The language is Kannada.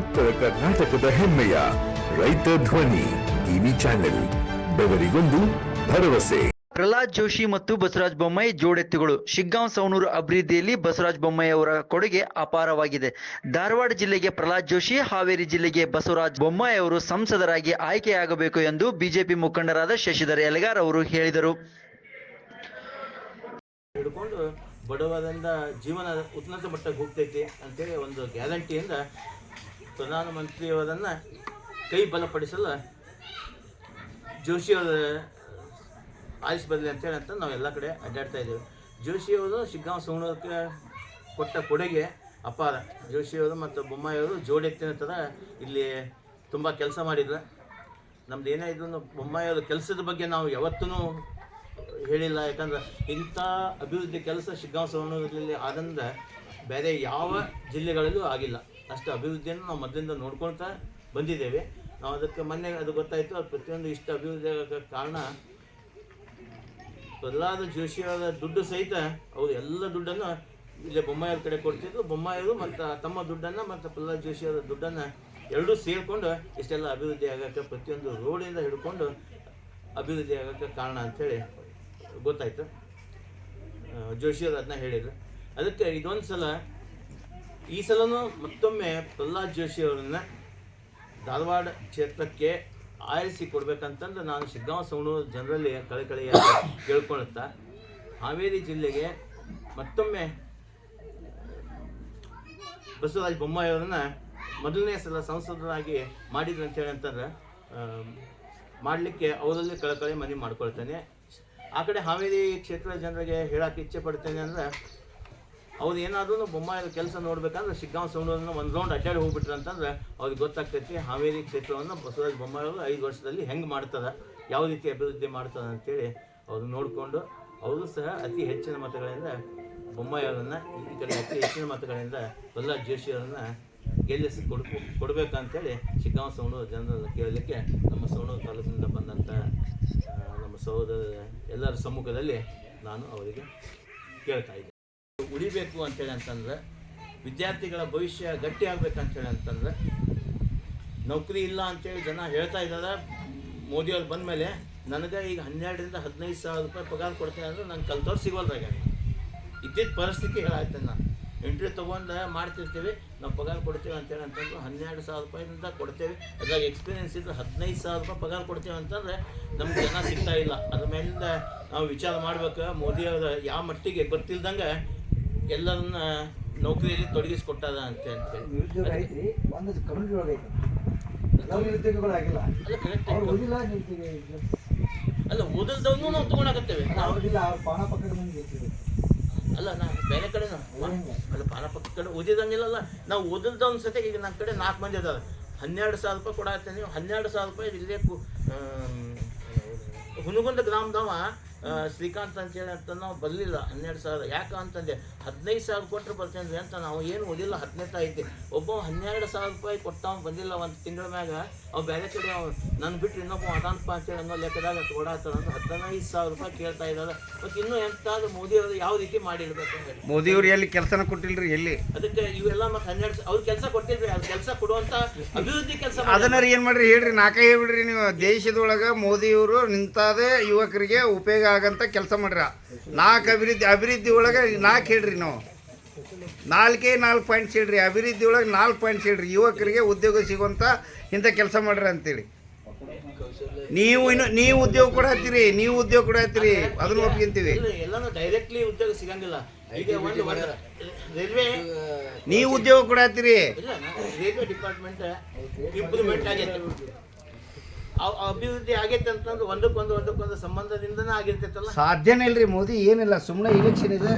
ಉತ್ತರ ಕರ್ನಾಟಕದ ಹೆಮ್ಮೆಯ ರೈತ ಧ್ವನಿ ಟಿವಿ ಚಾನೆಲ್ ಬೆವರಿಗೊಂದು ಭರವಸೆ. ಪ್ರಹ್ಲಾದ್ ಜೋಶಿ ಮತ್ತು ಬಸವರಾಜ ಬೊಮ್ಮಾಯಿ ಜೋಡೆತ್ತುಗಳು. ಶಿಗ್ಗಾಂವ್ ಸವಣೂರು ಅಭಿವೃದ್ಧಿಯಲ್ಲಿ ಬಸವರಾಜ ಬೊಮ್ಮಾಯಿ ಅವರ ಕೊಡುಗೆ ಅಪಾರವಾಗಿದೆ. ಧಾರವಾಡ ಜಿಲ್ಲೆಗೆ ಪ್ರಹ್ಲಾದ್ ಜೋಶಿ ಹಾವೇರಿ ಜಿಲ್ಲೆಗೆ ಬಸವರಾಜ ಬೊಮ್ಮಾಯಿ ಅವರು ಸಂಸದರಾಗಿ ಆಯ್ಕೆಯಾಗಬೇಕು ಎಂದು ಬಿಜೆಪಿ ಮುಖಂಡರಾದ ಶಶಿಧರ್ ಎಲೆಗಾರ್ ಅವರು ಹೇಳಿದರು. ಹಿಡ್ಕೊಂಡು ಬಡವರಿಂದ ಜೀವನ ಉನ್ನತ ಮಟ್ಟಕ್ಕೆ ಹೋಗ್ತೈತಿ ಅಂತೇಳಿ ಒಂದು ಗ್ಯಾರಂಟಿಯಿಂದ ಪ್ರಧಾನಮಂತ್ರಿಯವರನ್ನು ಕೈ ಬಲಪಡಿಸಲು ಜೋಶಿಯವರ ಆಯುಷ್ ಬರಲಿ ಅಂತೇಳಿ ಅಂತ ನಾವು ಎಲ್ಲ ಕಡೆ ಅಡ್ಡಾಡ್ತಾ ಇದ್ದೇವೆ. ಜೋಶಿಯವರು ಶಿಗ್ಗಾಂವ್ ಸೋಣಕ್ಕೆ ಕೊಟ್ಟ ಕೊಡುಗೆ ಅಪಾರ. ಜೋಶಿಯವರು ಮತ್ತು ಬೊಮ್ಮಾಯಿಯವರು ಜೋಡೆತ್ತಿನ ಥರ ಇಲ್ಲಿ ತುಂಬ ಕೆಲಸ ಮಾಡಿದ್ರು. ನಮ್ದು ಏನೇ ಇದ್ರು ಬೊಮ್ಮಾಯಿಯವ್ರ ಕೆಲಸದ ಬಗ್ಗೆ ನಾವು ಯಾವತ್ತೂ ಹೇಳಿಲ್ಲ. ಯಾಕಂದ್ರೆ ಇಂಥ ಅಭಿವೃದ್ಧಿ ಕೆಲಸ ಶಿಗ್ಗಾಂವ್ ಸವಣೂರಲ್ಲಿ ಆದಂದ್ರೆ ಬೇರೆ ಯಾವ ಜಿಲ್ಲೆಗಳಲ್ಲೂ ಆಗಿಲ್ಲ. ಅಷ್ಟು ಅಭಿವೃದ್ಧಿಯನ್ನು ನಾವು ಮೊದಲಿಂದ ನೋಡ್ಕೊಳ್ತಾ ಬಂದಿದ್ದೇವೆ. ನಾವು ಅದಕ್ಕೆ ಮೊನ್ನೆ ಅದು ಗೊತ್ತಾಯಿತು, ಅದು ಪ್ರತಿಯೊಂದು ಇಷ್ಟು ಅಭಿವೃದ್ಧಿ ಆಗೋಕ್ಕೆ ಕಾರಣ ಪ್ರಹ್ಲಾದ ಜೋಶಿಯವರ ದುಡ್ಡು ಸಹಿತ ಅವರು ಎಲ್ಲ ದುಡ್ಡನ್ನು ಇಲ್ಲೇ ಬೊಮ್ಮಾಯಿಯವ್ರ ಕಡೆ ಕೊಡ್ತಿದ್ರು. ಬೊಮ್ಮಾಯಿಯವರು ಮತ್ತು ತಮ್ಮ ದುಡ್ಡನ್ನು ಮತ್ತು ಪ್ರಹ್ಲಾದ್ ಜೋಶಿಯವರ ದುಡ್ಡನ್ನು ಎರಡೂ ಸೇರಿಕೊಂಡು ಇಷ್ಟೆಲ್ಲ ಅಭಿವೃದ್ಧಿ ಆಗೋಕ್ಕೆ ಪ್ರತಿಯೊಂದು ರೋಡಿಂದ ಹಿಡ್ಕೊಂಡು ಅಭಿವೃದ್ಧಿ ಆಗೋಕ್ಕೆ ಕಾರಣ ಅಂಥೇಳಿ ಗೊತ್ತಾಯ್ತು. ಜೋಶಿಯವರು ಅದನ್ನ ಹೇಳಿದರು. ಅದಕ್ಕೆ ಇದೊಂದು ಸಲ ಈ ಸಲನೂ ಮತ್ತೊಮ್ಮೆ ಪ್ರಹ್ಲಾದ್ ಜೋಶಿ ಅವರನ್ನು ಧಾರವಾಡ ಕ್ಷೇತ್ರಕ್ಕೆ ಆರಿಸಿ ಕೊಡ್ಬೇಕಂತಂದ್ರೆ ನಾನು ಶಿಗ್ಗಾಂವ ಸವಣೂರು ಜನರಲ್ಲಿ ಕಳಕಳಿಯಾಗಿ ಕೇಳ್ಕೊಳುತ್ತಾ ಹಾವೇರಿ ಜಿಲ್ಲೆಗೆ ಮತ್ತೊಮ್ಮೆ ಬಸವರಾಜ ಬೊಮ್ಮಾಯಿಯವರನ್ನ ಮೊದಲನೇ ಸಲ ಸಂಸದರಾಗಿ ಮಾಡಿದ್ರು ಅಂತೇಳಿ ಅಂತಂದ್ರೆ ಮಾಡಲಿಕ್ಕೆ ಅವರಲ್ಲಿ ಕಳಕಳಿ ಮನವಿ ಮಾಡ್ಕೊಳ್ತೇನೆ. ಆ ಕಡೆ ಹಾವೇರಿ ಕ್ಷೇತ್ರದ ಜನರಿಗೆ ಹೇಳಕ್ಕೆ ಇಚ್ಛೆ ಪಡ್ತೇನೆ ಅಂದ್ರೆ ಅವ್ರು ಏನಾದ್ರೂ ಬೊಮ್ಮಾಯಿ ಕೆಲಸ ನೋಡ್ಬೇಕಂದ್ರೆ ಶಿಗ್ಗಾಂವ್ ಸೌಂಡೂರನ್ನ ಒಂದು ರೌಂಡ್ ಅಡ್ಡಾಡಿ ಹೋಗ್ಬಿಟ್ರು ಅಂತಂದ್ರೆ ಅವ್ರಿಗೆ ಗೊತ್ತಾಗ್ತೈತಿ, ಹಾವೇರಿ ಕ್ಷೇತ್ರವನ್ನು ಬಸವರಾಜ ಬೊಮ್ಮಾಯಿ ಐದು ವರ್ಷದಲ್ಲಿ ಹೆಂಗೆ ಮಾಡ್ತಾರೆ ಯಾವ ರೀತಿ ಅಭಿವೃದ್ಧಿ ಮಾಡ್ತಾರೆ ಅಂತೇಳಿ ಅವ್ರು ನೋಡಿಕೊಂಡು ಅವರು ಸಹ ಅತಿ ಹೆಚ್ಚಿನ ಮತಗಳಿಂದ ಬೊಮ್ಮಾಯಿ ಅವರನ್ನ ಈ ಕಡೆ ಅತಿ ಹೆಚ್ಚಿನ ಮತಗಳಿಂದ ಪ್ರಹ್ಲಾದ್ ಜೋಶಿ ಅವರನ್ನ ಗೆಲ್ಲಿಸಿ ಕೊಡ್, ಕೊಡಬೇಕಂತೇಳಿ ಶಿಗ್ಗಾಂವ್ ಸೌಣೂರು ಜನರನ್ನು ಕೇಳಲಿಕ್ಕೆ ನಮ್ಮ ಸೌಣೂರು ತಾಲೂಕಿನಿಂದ ಬಂದಂಥ ನಮ್ಮ ಸಹೋದರ ಎಲ್ಲರ ಸಮ್ಮುಖದಲ್ಲಿ ನಾನು ಅವರಿಗೆ ಕೇಳ್ತಾ ಇದ್ದೆ ಉಳಿಬೇಕು ಅಂತೇಳಿ ಅಂತಂದ್ರೆ, ವಿದ್ಯಾರ್ಥಿಗಳ ಭವಿಷ್ಯ ಗಟ್ಟಿ ಆಗ್ಬೇಕಂತೇಳಿ ಅಂತಂದ್ರೆ, ನೌಕರಿ ಇಲ್ಲ ಅಂತೇಳಿ ಜನ ಹೇಳ್ತಾ ಇದ್ದಾರೆ. ಮೋದಿಯವ್ರು ಬಂದ ಮೇಲೆ ನನಗೆ ಈಗ ಹನ್ನೆರಡರಿಂದ ಹದಿನೈದು ಸಾವಿರ ರೂಪಾಯಿ ಪಗಾರ ಕೊಡ್ತೇನೆ ಅಂದ್ರೆ ನಂಗೆ ಕಲ್ತವ್ರು ಸಿಗೋಲ್ರಾಗ ಇದ್ದಿದ್ದ ಪರಿಸ್ಥಿತಿ ಹೇಳಾಯ್ತೇನೆ ನಾನು. ಇಂಟ್ರ್ಯೂ ತೊಗೊಂಡು ಮಾಡ್ತಿರ್ತೀವಿ, ನಾವು ಪಗಾರ ಕೊಡ್ತೇವೆ ಅಂತೇಳಿ ಅಂತಂದ್ರೆ ಹನ್ನೆರಡು ಸಾವಿರ ರೂಪಾಯಿಂದ ಕೊಡ್ತೇವೆ. ಅದ್ರಾಗ ಎಕ್ಸ್ಪೀರಿಯನ್ಸ್ ಇದ್ರೆ ಹದಿನೈದು ಸಾವಿರ ರೂಪಾಯಿ ಪಗಾರ ಕೊಡ್ತೇವೆ ಅಂತಂದ್ರೆ ನಮ್ಗೆ ಜನ ಸಿಗ್ತಾ ಇಲ್ಲ. ಅದ್ರ ಮೇಲಿಂದ ನಾವು ವಿಚಾರ ಮಾಡ್ಬೇಕು. ಮೋದಿಯವ್ರು ಯಾವ ಮಟ್ಟಿಗೆ ಗೊತ್ತಿಲ್ದಂಗೆ ಎಲ್ಲರನ್ನ ನೌಕರಿಯಲ್ಲಿ ತೊಡಗಿಸಿಕೊಟ್ಟದ ಅಂತ ಹೇಳ್ತೀವಿ. ಅಲ್ಲ ಓದಲ್ದವ್ನು ನಾವು ಐತಿ. ಅಲ್ಲ ನಾ ಬೇರೆ ಕಡೆ ಅಲ್ಲ ಪಾನ ಪಕ್ಕ ಕಡೆ ಓದಿದಂಗಿಲ್ಲಲ್ಲ. ನಾವು ಓದಿಲ್ದವ್ನ ಸತೆ ಈಗ ನನ್ನ ಕಡೆ ನಾಲ್ಕು ಮಂದಿ ಅದಾರ. ಹನ್ನೆರಡು ಸಾವಿರ ರೂಪಾಯಿ ಕೊಡಾಕ್ತೇನೆ ನೀವು ಹನ್ನೆರಡು ಸಾವಿರ ರೂಪಾಯಿ ಇಲ್ಲೇ ಹುನಗುಂದ ಗ್ರಾಮದವ ಶ್ರೀಕಾಂತ್ ಅಂತೇಳಿ ಅಂತ ನಾವು ಬರಲಿಲ್ಲ ಹನ್ನೆರಡು ಸಾವಿರ. ಯಾಕೆ ಅಂತಂದೆ ಹದಿನೈದು ಸಾವಿರ ಕೊಟ್ಟರೆ ಬರ್ತೇನೆ ಅಂತ ನಾವು ಏನು ಓದಿಲ್ಲ ಹದಿನೈದು ಐತಿ. ಒಬ್ಬ ಹನ್ನೆರಡು ಸಾವಿರ ರೂಪಾಯಿ ಕೊಟ್ಟವ ಬಂದಿಲ್ಲ ಒಂದು ತಿಂಗಳ ಮ್ಯಾಗ ಅವ್ ಬೇರೆ ಕಡೆ ಅವ್ ನನ್ನ ಬಿಟ್ಟು ಇನ್ನೊಬ್ಬ ಅದಾನಪ್ಪ ಅಂತೇಳಿ ಅನ್ನೋ ಲೆಕ್ಕದಾಗ ಓಡಾಡ್ತಾರೆ ಅಂತ ಹದಿನೈದು ಸಾವಿರ ರೂಪಾಯಿ ಕೇಳ್ತಾ ಇದ್ದಾರೆ. ಮತ್ತು ಇನ್ನೂ ಎಂತಾದ್ರೂ ಮೋದಿ ಅವರು ಯಾವ ರೀತಿ ಮಾಡಿರ್ಬೇಕು ಅಂತ ಹೇಳಿ. ಮೋದಿಯವ್ರು ಎಲ್ಲಿ ಕೆಲಸನ ಕೊಟ್ಟಿಲ್ರಿ ಎಲ್ಲಿ? ಅದಕ್ಕೆ ಇವೆಲ್ಲ ಮತ್ತೆ ಹನ್ನೆರಡು ಅವ್ರು ಕೆಲಸ ಕೊಟ್ಟಿಲ್ರಿ ಅದು ಕೆಲಸ ಕೊಡುವಂತ ಅಭಿವೃದ್ಧಿ ಕೆಲಸ ಅದನ್ನ ಏನು ಮಾಡ್ರಿ ಹೇಳ್ರಿ ನಾಲ್ಕೈ ಹೇಳ್ಬಿಡ್ರಿ ನೀವು ದೇಶದೊಳಗೆ ಮೋದಿಯವರು ನಿಂತಾದೆ ಯುವಕರಿಗೆ ಉಪಯೋಗ ಆಗಂತ ಕೆಲಸ ಮಾಡ್ರ. ನಾಲ್ಕು ಅಭಿವೃದ್ಧಿ ಅಭಿವೃದ್ಧಿ ಒಳಗೆ ನಾಲ್ಕು ಹೇಳ್ರಿ ನಾವು. ನಾಲ್ಕೇ ನಾಲ್ಕು ಪಾಯಿಂಟ್ಸ್ ಹೇಳ್ರಿ ಅಭಿವೃದ್ಧಿ ಒಳಗೆ ನಾಲ್ಕು ಪಾಯಿಂಟ್ಸ್ ಹೇಳ್ರಿ. ಯುವಕರಿಗೆ ಉದ್ಯೋಗ ಸಿಗುವಂತ ಇಂಥ ಕೆಲಸ ಮಾಡ್ರಿ ಅಂತೇಳಿ. ನೀವು ಇನ್ನು ನೀವು ಉದ್ಯೋಗ ಕೊಡತ್ತೀರಿ ನೀವು ಉದ್ಯೋಗ ಕೊಡತ್ತೀರಿ ಅದನ್ನ ಒಪ್ಕೊಂತೀವಿ ಇಲ್ಲ, ಎಲ್ಲಾನು ಡೈರೆಕ್ಟ್ಲಿ ಉದ್ಯೋಗ ಸಿಗಂಗಿಲ್ಲ. ನೀವು ಉದ್ಯೋಗ ಕೊಡತ್ತೀರಿ ಹತ್ತಿರಿ. ರೈಲ್ವೆ ಡಿಪಾರ್ಟ್ಮೆಂಟ್ ಇಂಪ್ರೂವ್ಮೆಂಟ್ ಆಗೈತೆ ಅವ್- ಅಭಿವೃದ್ಧಿ ಆಗೈತೆ ಅಂತಂದ್ರೆ ಒಂದಕ್ಕೊಂದು ಒಂದಕ್ಕೊಂದು ಸಂಬಂಧದಿಂದನೇ ಆಗಿರ್ತೈತಲ್ಲ? ಸಾಧ್ಯನೇ ಇಲ್ರಿ ಮೋದಿ ಏನಿಲ್ಲ ಸುಮ್ಮನೆ ಇಲೆಕ್ಷನ್ ಇದೆ.